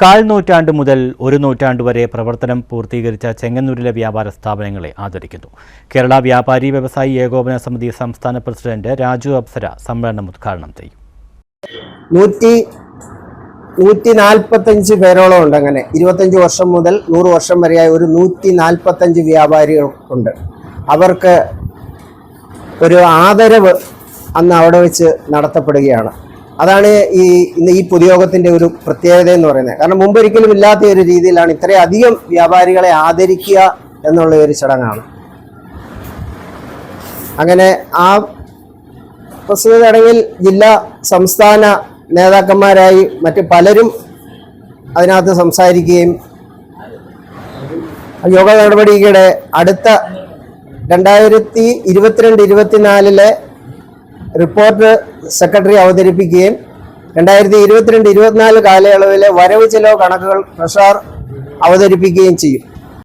കാൽ നൂറ്റാണ്ട് മുതൽ ഒരു നൂറ്റാണ്ട് വരെ പ്രവർത്തനം പൂർത്തീകരിച്ച ചെങ്ങന്നൂരിലെ വ്യാപാര സ്ഥാപനങ്ങളെ ആദരിക്കുന്നു. കേരള വ്യാപാരി വ്യവസായി ഏകോപന സമിതി സംസ്ഥാന പ്രസിഡന്റ് രാജു അപ്സര സമ്മേളനം ഉദ്ഘാടനം ചെയ്യും. നൂറ്റി നൂറ്റി നാൽപ്പത്തഞ്ച് പേരോളം ഉണ്ട് അങ്ങനെ. ഇരുപത്തഞ്ച് വർഷം മുതൽ നൂറ് വർഷം വരെയായ ഒരു നൂറ്റി നാൽപ്പത്തഞ്ച് വ്യാപാരികൾ ഉണ്ട്. അവർക്ക് ഒരു ആദരവ് അന്ന് അവിടെ വെച്ച് നടത്തപ്പെടുകയാണ്. അതാണ് ഈ ഇന്ന് ഈ പൊതുയോഗത്തിന്റെ ഒരു പ്രത്യേകത എന്ന് പറയുന്നത്. കാരണം മുമ്പൊരിക്കലും ഇല്ലാത്ത ഒരു രീതിയിലാണ് ഇത്രയും അധികം വ്യാപാരികളെ ആദരിക്കുക എന്നുള്ള ഒരു ചടങ്ങാണ്. അങ്ങനെ ആ പ്രസ്തുത ചടങ്ങിൽ ജില്ലാ സംസ്ഥാന നേതാക്കന്മാരായി മറ്റ് പലരും അതിനകത്ത് സംസാരിക്കുകയും യോഗ നടപടിയുടെ അടുത്ത രണ്ടായിരത്തി ഇരുപത്തിരണ്ട് ഇരുപത്തിനാലിലെ റിപ്പോർട്ട് സെക്രട്ടറി അവതരിപ്പിക്കുകയും രണ്ടായിരത്തി ഇരുപത്തിരണ്ട് ഇരുപത്തിനാല് കാലയളവിലെ വരവ് ചെലവ് കണക്കുകൾ ട്രഷറർ അവതരിപ്പിക്കുകയും ചെയ്യും.